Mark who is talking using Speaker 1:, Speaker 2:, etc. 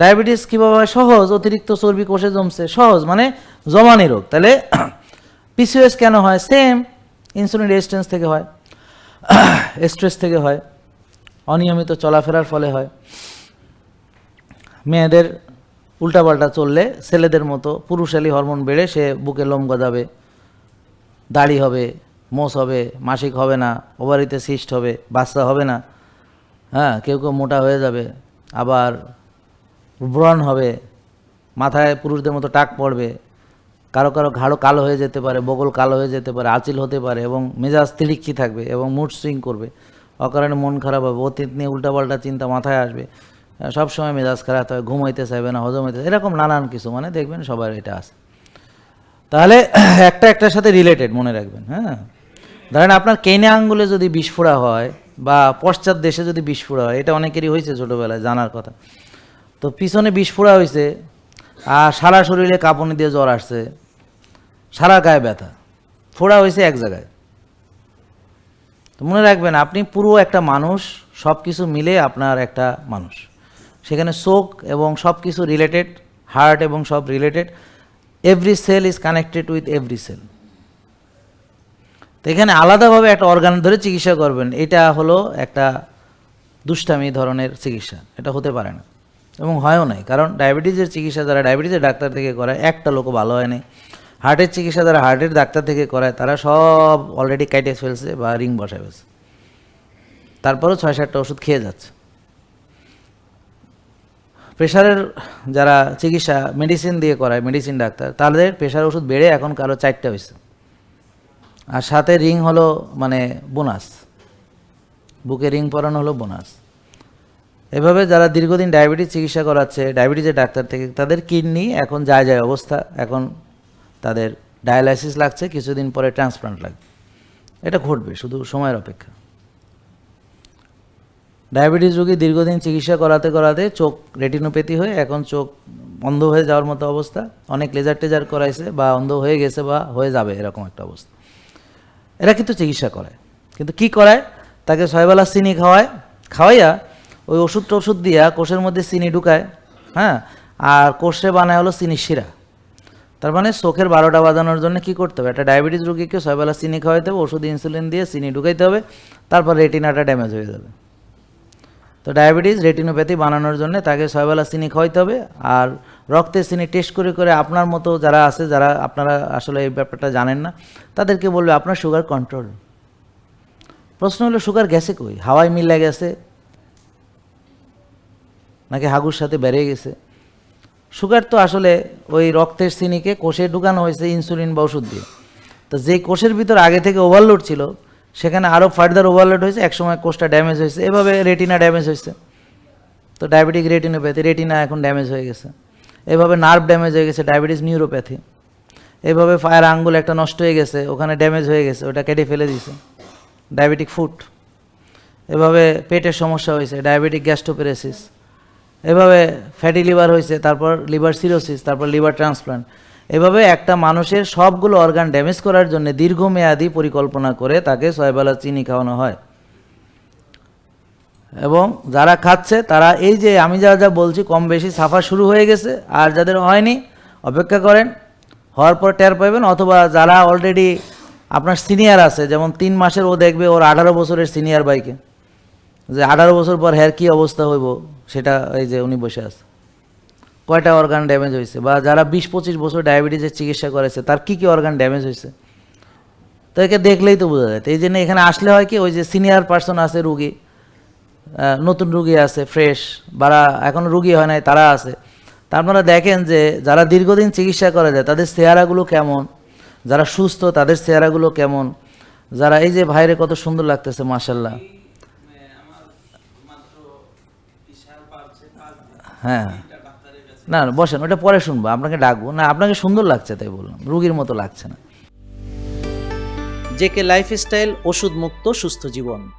Speaker 1: Diabetes কীভাবে সহজ? অতিরিক্ত চর্বি কোষে জমছে। সহজ মানে জমানি রোগ। তাহলে পিসিওএস কেন হয়? সেম ইনসুলিন রেজিস্ট্যান্স থেকে হয় স্ট্রেস থেকে হয়, অনিয়মিত চলাফেরার ফলে হয়। মেয়েদের উল্টাপাল্টা চললে ছেলেদের মতো পুরুষালী হরমোন বেড়ে সে বুকে লোম গজাবে, দাড়ি হবে, মোষ হবে, মাসিক হবে না, ওভারিতে সিস্ট হবে, বাচ্চা হবে না। হ্যাঁ কেউ কেউ মোটা হয়ে যাবে। আবার ব্রণ হবে, মাথায় পুরুষদের মতো টাক পড়বে, কারও কারও ঘাড়ো কালো হয়ে যেতে পারে, বগল কালো হয়ে যেতে পারে, আচিল হতে পারে এবং মেজাজ তিরিক্ষি থাকবে এবং মুড সুইং করবে। অকারণে মন খারাপ হবে, অতীত নিয়ে উল্টাপাল্টা চিন্তা মাথায় আসবে। সব সময় মেজাজ খারাপ হয় ঘুম হইতে চাইবে না, হজম হইতে এরকম নানান কিছু মানে দেখবেন সবার এটা আছে। তাহলে একটা একটার সাথে রিলেটেড মনে রাখবেন হ্যাঁ? ধরেন আপনার কেনে আঙ্গুলে যদি বিস্ফোরা হয় বা পশ্চাৎ দেশে যদি বিস্ফোরা হয়, এটা অনেকেরই হয়েছে ছোটোবেলায়, জানার কথা। তো পিছনে বিষ বিস্ফোরা হয়েছে আর সারা শরীরে কাঁপুনি দিয়ে জ্বর আসছে। সারা গায়ে ব্যথা। ফোড়া হয়েছে এক জায়গায়। তো মনে রাখবেন, আপনি পুরো একটা মানুষ সব কিছু মিলে আপনার একটা মানুষ। সেখানে চোখ এবং সব কিছু রিলেটেড হার্ট এবং সব related every cell is connected with every cell তো এখানে আলাদাভাবে একটা অর্গান ধরে চিকিৎসা করবেন, এটা হলো একটা দুষ্টামি ধরনের চিকিৎসা, এটা হতে পারে না। এবং হয়ও নাই। কারণ ডায়াবেটিসের চিকিৎসা যারা ডায়াবেটিসের ডাক্তার থেকে করায়, একটা লোকও ভালো হয় নাই। হার্টের চিকিৎসা যারা হার্টের ডাক্তার থেকে করায়, তারা সব অলরেডি কাইটে ফেলছে বা রিং বসায় ফেলছে। তারপরেও ছয় সাতটা ওষুধ খেয়ে যাচ্ছে। প্রেশারের যারা চিকিৎসা মেডিসিন দিয়ে করায় মেডিসিন ডাক্তার, তাদের প্রেশার ওষুধ বেড়ে এখন কারও চারটা হয়েছে। আর সাথে রিং হলো মানে বোনাস বুকে রিং পরানো হলো বোনাস এভাবে যারা দীর্ঘদিন ডায়াবেটিস চিকিৎসা করাচ্ছে, ডায়াবেটিসের ডাক্তার থেকে, তাদের কিডনি এখন যায় যায় অবস্থা। এখন তাদের ডায়ালাইসিস লাগছে, কিছুদিন পরে ট্রান্সপ্লান্ট লাগবে। এটা ঘটবে, শুধু সময়ের অপেক্ষা। ডায়াবেটিস রোগী দীর্ঘদিন চিকিৎসা করাতে করাতে চোখ রেটিনোপ্যাথি হয়ে, এখন চোখ অন্ধ হয়ে যাওয়ার মতো অবস্থা। অনেক লেজার টেজার করাইছে, বা অন্ধ হয়ে গেছে বা হয়ে যাবে, এরকম একটা অবস্থা। এরা কিন্তু চিকিৎসা করায়। কিন্তু কি করায়? তাকে ছয়বেলা চিনি খাওয়ায়, খাওয়াইয়া ওই ওষুধ টষুধ দিয়া কোষের মধ্যে চিনি ঢুকায় হ্যাঁ? আর কোষে বানায় হলো চিনি শিরা। তার মানে চোখের বারোটা বাজানোর জন্য কি করতে হবে? একটা ডায়াবেটিস রোগীকে ছয়বেলা চিনি খাওয়াইতে হবে, ওষুধ ইনসুলিন দিয়ে চিনি ঢুকাইতে হবে, তারপর রেটিনাটা ড্যামেজ হয়ে যাবে। তো ডায়াবেটিস রেটিনোপ্যাথি বানানোর জন্য তাকে ছয়বেলা চিনি খাওয়াইতে হবে, আর রক্তের চিনি টেস্ট করে করে আপনার মতো যারা আছে, যারা আপনারা আসলে এই ব্যাপারটা জানেন না, তাদেরকে বলবে, আপনার সুগার কন্ট্রোল প্রশ্ন হলো সুগার গেছে কই? হাওয়ায় মিলে গেছে নাকি হাগুর সাথে বেড়ে গেছে। সুগার তো আসলে ওই রক্তের চিনিকে কোষে ঢুকানো হয়েছে ইনসুলিন বা ওষুধ দিয়ে। তো যে কোষের ভিতর আগে থেকে ওভারলোড ছিল, সেখানে আরও ফার্দার ওভারলোড হয়েছে, একসময় কোষটা ড্যামেজ হয়েছে। এভাবে রেটিনা ড্যামেজ হয়েছে। তো ডায়াবেটিক রেটিনোপ্যাথি রেটিনা এখন ড্যামেজ হয়ে গেছে। এভাবে নার্ভ ড্যামেজ হয়ে গেছে ডায়াবেটিস নিউরোপ্যাথি এভাবে ফায়ার আঙ্গুল একটা নষ্ট হয়ে গেছে, ওখানে ড্যামেজ হয়ে গেছে, ওটা কেটে ফেলে দিয়েছে। ডায়াবেটিক ফুট এভাবে পেটের সমস্যা হয়েছে ডায়াবেটিক গ্যাস্ট্রোপেরেসিস এভাবে ফ্যাটি লিভার হয়েছে, তারপর লিভার সিরোসিস তারপর লিভার ট্রান্সপ্লান্ট এভাবে একটা মানুষের সবগুলো অর্গান ড্যামেজ করার জন্য দীর্ঘমেয়াদী পরিকল্পনা করে তাকে ছয়বেলা চিনি খাওয়ানো হয়। এবং যারা খাচ্ছে, তারা এই যে আমি যা যা বলছি, কম বেশি সাফা শুরু হয়ে গেছে, আর যাদের হয়নি, অপেক্ষা করেন, হওয়ার পর টের পাবেন, অথবা যারা অলরেডি আপনার সিনিয়র আছে, যেমন তিন মাসের ও দেখবে ওর আঠারো বছরের সিনিয়র বাইকে যে আঠারো বছর পর হ্যার কী অবস্থা হইব? সেটা এই যে উনি বসে আছে। কয়টা অর্গান ড্যামেজ হয়েছে বা যারা বিশ পঁচিশ বছর ডায়াবেটিসের চিকিৎসা করেছে, তার কী কী অর্গান ড্যামেজ হয়েছে? তো একে দেখলেই তো বোঝা যায়। তো এই জন্য এখানে আসলে হয় কি, ওই যে সিনিয়র পার্সন আছে রুগী নতুন রুগী আছে ফ্রেশ বারা এখনও রুগী হয় নাই, তারা আছে। তা আপনারা দেখেন যে যারা দীর্ঘদিন চিকিৎসা করা যায়, তাদের চেহারাগুলো কেমন? যারা সুস্থ, তাদের চেহারাগুলো কেমন? যারা এই যে ভাইরে কত সুন্দর লাগতেছে মাসাল্লাহ হ্যাঁ। না বসেন, ওটা পরে শুনব, আপনাকে ডাকবো। না, আপনাকে সুন্দর লাগছে, তাই বললাম। রুগীর মতো লাগছে না।
Speaker 2: জেকে লাইফস্টাইল ওষুধ মুক্ত সুস্থ জীবন।